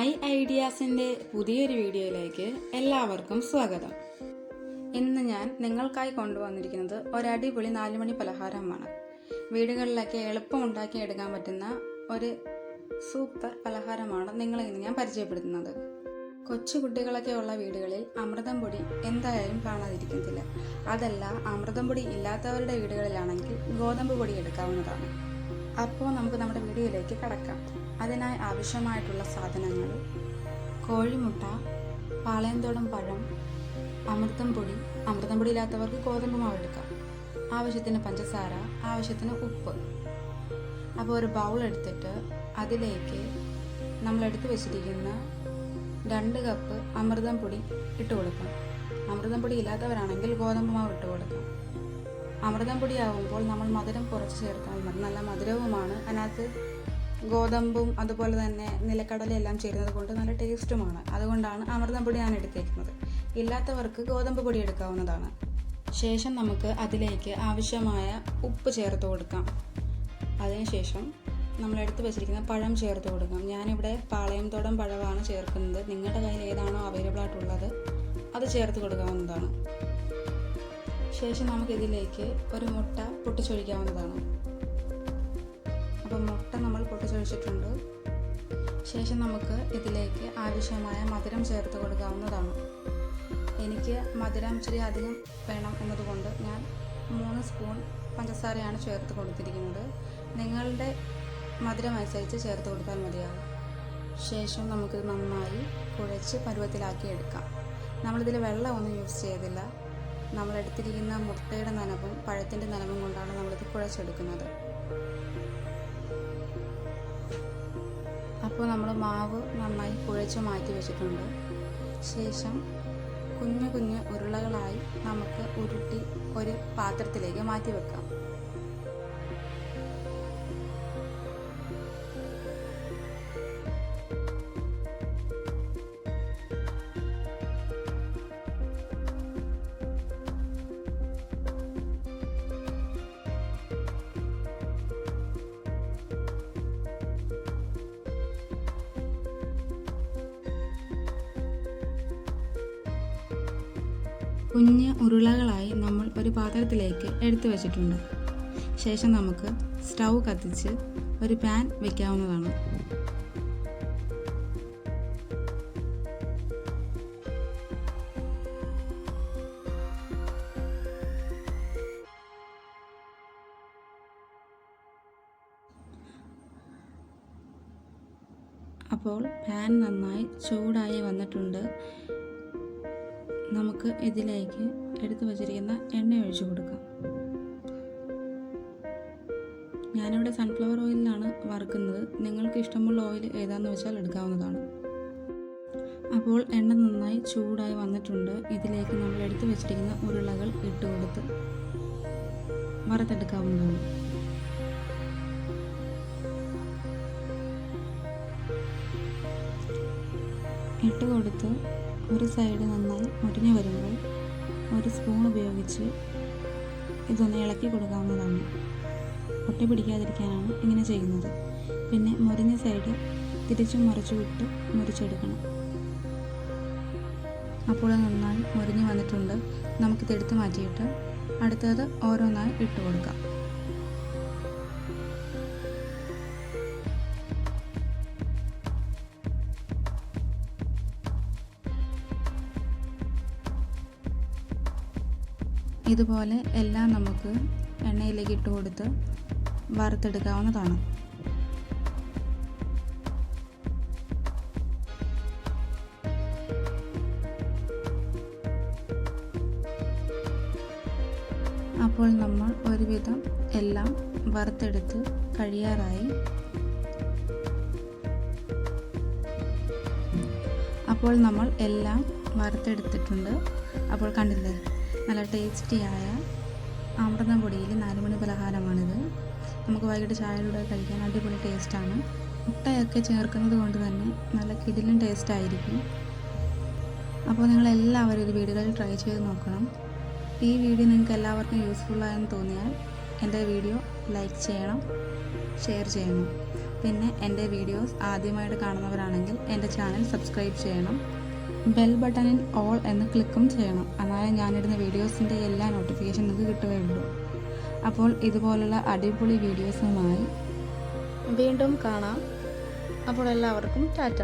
My ഐഡിയാസിന്റെ പുതിയൊരു വീഡിയോയിലേക്ക് എല്ലാവർക്കും സ്വാഗതം. ഇന്ന് ഞാൻ നിങ്ങൾക്കായി കൊണ്ടുവന്നിരിക്കുന്നത് ഒരടിപൊളി നാലുമണി പലഹാരമാണ്. വീടുകളിലൊക്കെ എളുപ്പം ഉണ്ടാക്കി എടുക്കാൻ പറ്റുന്ന ഒരു സൂപ്പർ പലഹാരമാണ് നിങ്ങളെ ഇന്ന് ഞാൻ പരിചയപ്പെടുത്തുന്നത്. കൊച്ചു കുട്ടികളൊക്കെ ഉള്ള വീടുകളിൽ അമൃതം പൊടി എന്തായാലും കാണാതിരിക്കത്തില്ല. അതല്ല അമൃതം പൊടി ഇല്ലാത്തവരുടെ വീടുകളിലാണെങ്കിൽ ഗോതമ്പ് പൊടി എടുക്കാവുന്നതാണ്. അപ്പോൾ നമുക്ക് നമ്മുടെ വീഡിയോയിലേക്ക് കടക്കാം. അതിനായി ആവശ്യമായിട്ടുള്ള സാധനങ്ങൾ കോഴിമുട്ട പാളയന്തോടം പഴം അമൃതം പൊടി അമൃതം പൊടി ഇല്ലാത്തവർക്ക് ഗോതമ്പ് മാവ് എടുക്കാം. ആവശ്യത്തിന് പഞ്ചസാര ആവശ്യത്തിന് ഉപ്പ്. അപ്പോൾ ഒരു ബൗൾ എടുത്തിട്ട് അതിലേക്ക് നമ്മൾ എടുത്തു വെച്ചിരിക്കുന്ന രണ്ട് കപ്പ് അമൃതം പൊടി ഇട്ട് കൊടുക്കാം. അമൃതം പൊടി ഇല്ലാത്തവരാണെങ്കിൽ ഗോതമ്പ് മാവ് ഇട്ട് കൊടുക്കാം. അമൃതം പൊടിയാവുമ്പോൾ നമ്മൾ മധുരം കുറച്ച് ചേർത്താൽ മതി. നല്ല മധുരവുമാണ്. അതിനകത്ത് ഗോതമ്പും അതുപോലെ തന്നെ നിലക്കടലയെല്ലാം ചേരുന്നത് കൊണ്ട് നല്ല ടേസ്റ്റുമാണ്. അതുകൊണ്ടാണ് അമൃതം പൊടി ഞാൻ എടുത്തേക്കുന്നത്. ഇല്ലാത്തവർക്ക് ഗോതമ്പ് പൊടി എടുക്കാവുന്നതാണ്. ശേഷം നമുക്ക് അതിലേക്ക് ആവശ്യമായ ഉപ്പ് ചേർത്ത് കൊടുക്കാം. അതിനുശേഷം നമ്മൾ എടുത്ത് വെച്ചിരിക്കുന്ന പഴം ചേർത്ത് കൊടുക്കാം. ഞാനിവിടെ പാളയംതോടം പഴമാണ് ചേർക്കുന്നത്. നിങ്ങളുടെ കയ്യിൽ ഏതാണോ അവൈലബിൾ ആയിട്ടുള്ളത് അത് ചേർത്ത് കൊടുക്കാവുന്നതാണ്. ശേഷം നമുക്കിതിലേക്ക് ഒരു മുട്ട പൊട്ടിച്ചൊഴിക്കാവുന്നതാണ്. അപ്പം മുട്ട നമ്മൾ പൊട്ടിച്ചൊഴിച്ചിട്ടുണ്ട്. ശേഷം നമുക്ക് ഇതിലേക്ക് ആവശ്യമായ മധുരം ചേർത്ത് കൊടുക്കാവുന്നതാണ്. എനിക്ക് മധുരം ഇച്ചിരി അധികം വേണം എന്നതുകൊണ്ട് ഞാൻ മൂന്ന് സ്പൂൺ പഞ്ചസാരയാണ് ചേർത്ത് കൊടുത്തിരിക്കുന്നത്. നിങ്ങളുടെ മധുരം അനുസരിച്ച് ചേർത്ത് കൊടുത്താൽ മതിയാകും ശേഷം നമുക്കിത് നന്നായി കുഴച്ച് പരുവത്തിലാക്കി എടുക്കാം. നമ്മളിതിൽ വെള്ളമൊന്നും യൂസ് ചെയ്തില്ല. നമ്മളെടുത്തിരിക്കുന്ന മുട്ടയുടെ നനവും പഴത്തിന്റെ നനവും കൊണ്ടാണ് നമ്മളിത് കുഴച്ചെടുക്കുന്നത്. അപ്പോൾ നമ്മൾ മാവ് നന്നായി കുഴച്ച് മാറ്റി വെച്ചിട്ടുണ്ട്. ശേഷം കുഞ്ഞു കുഞ്ഞു ഉരുളകളായി നമുക്ക് ഉരുട്ടി ഒരു പാത്രത്തിലേക്ക് മാറ്റി വെക്കാം. കുഞ്ഞ് ഉരുളകളായി നമ്മൾ ഒരു പാത്രത്തിലേക്ക് എടുത്തു വച്ചിട്ടുണ്ട്. ശേഷം നമുക്ക് സ്റ്റൗ കത്തിച്ച് ഒരു പാൻ വയ്ക്കാവുന്നതാണ് അപ്പോൾ പാൻ നന്നായി ചൂടായി വന്നിട്ടുണ്ട്. നമുക്ക് ഇതിലേക്ക് എടുത്തു വച്ചിരിക്കുന്ന എണ്ണ ഒഴിച്ചു കൊടുക്കാം. ഞാനിവിടെ സൺഫ്ലവർ ഓയിലിലാണ് വറുക്കുന്നത്. നിങ്ങൾക്ക് ഇഷ്ടമുള്ള ഓയിൽ ഏതാണെന്ന് വെച്ചാൽ എടുക്കാവുന്നതാണ്. അപ്പോൾ എണ്ണ നന്നായി ചൂടായി വന്നിട്ടുണ്ട്. ഇതിലേക്ക് നമ്മൾ എടുത്തു വെച്ചിരിക്കുന്ന ഉരുളകൾ ഇട്ട് കൊടുത്ത് വറുത്തെടുക്കാവുന്നതാണ്. ഇട്ട് കൊടുത്ത് ഒരു സൈഡ് നന്നായി മുരിഞ്ഞു വരുമ്പോൾ ഒരു സ്പൂൺ ഉപയോഗിച്ച് ഇതൊന്ന് ഇളക്കി കൊടുക്കാവുന്നതാണ്. ഒട്ടി പിടിക്കാതിരിക്കാനാണ് ഇങ്ങനെ ചെയ്യുന്നത്. പിന്നെ മുരിഞ്ഞ സൈഡ് തിരിച്ചും മറിച്ചു വിട്ട് മുറിച്ചെടുക്കണം അപ്പോൾ നന്നായി മുരിഞ്ഞു വന്നിട്ടുണ്ട്. നമുക്കിത് എടുത്ത് മാറ്റിയിട്ട് അടുത്തത് ഓരോന്നായി ഇട്ട് കൊടുക്കാം. ഇതുപോലെ എല്ലാം നമുക്ക് എണ്ണയിലേക്ക് ഇട്ട് കൊടുത്ത് വറുത്തെടുക്കാവുന്നതാണ്. അപ്പോൾ നമ്മൾ ഒരുവിധം എല്ലാം വറുത്തെടുത്ത് കഴിയാറായി. അപ്പോൾ നമ്മൾ എല്ലാം വറുത്തെടുത്തിട്ടുണ്ട്. അപ്പോൾ കണ്ടില്ലേ? നല്ല ടേസ്റ്റിയായ അമൃതം പൊടിയിൽ നാലുമണി പലഹാരമാണിത്. നമുക്ക് വൈകിട്ട് ചായയുടെ കഴിക്കാൻ അടിപൊളി ടേസ്റ്റാണ്. മുട്ടയൊക്കെ ചേർക്കുന്നത് കൊണ്ട് തന്നെ നല്ല കിടിലും ടേസ്റ്റ് ആയിരിക്കും അപ്പോൾ നിങ്ങളെല്ലാവരും ഇത് വീടുകളിൽ ട്രൈ ചെയ്ത് നോക്കണം. ഈ വീഡിയോ നിങ്ങൾക്ക് എല്ലാവർക്കും യൂസ്ഫുള്ളായെന്ന് തോന്നിയാൽ എന്റെ വീഡിയോ ലൈക്ക് ചെയ്യണം ഷെയർ ചെയ്യണം. പിന്നെ എന്റെ വീഡിയോസ് ആദ്യമായിട്ട് കാണുന്നവരാണെങ്കിൽ എന്റെ ചാനൽ സബ്സ്ക്രൈബ് ചെയ്യണം. ബെൽ ബട്ടണിൽ ഓൾ എന്ന് ക്ലിക്കും ചെയ്യണം. എന്നാലേ ഞാനിടുന്ന വീഡിയോസിന്റെ എല്ലാ നോട്ടിഫിക്കേഷൻ നിങ്ങൾക്ക് കിട്ടുകയുള്ളൂ. അപ്പോൾ ഇതുപോലുള്ള അടിപൊളി വീഡിയോസുമായി വീണ്ടും കാണാം. അപ്പോൾ എല്ലാവർക്കും ടാറ്റ.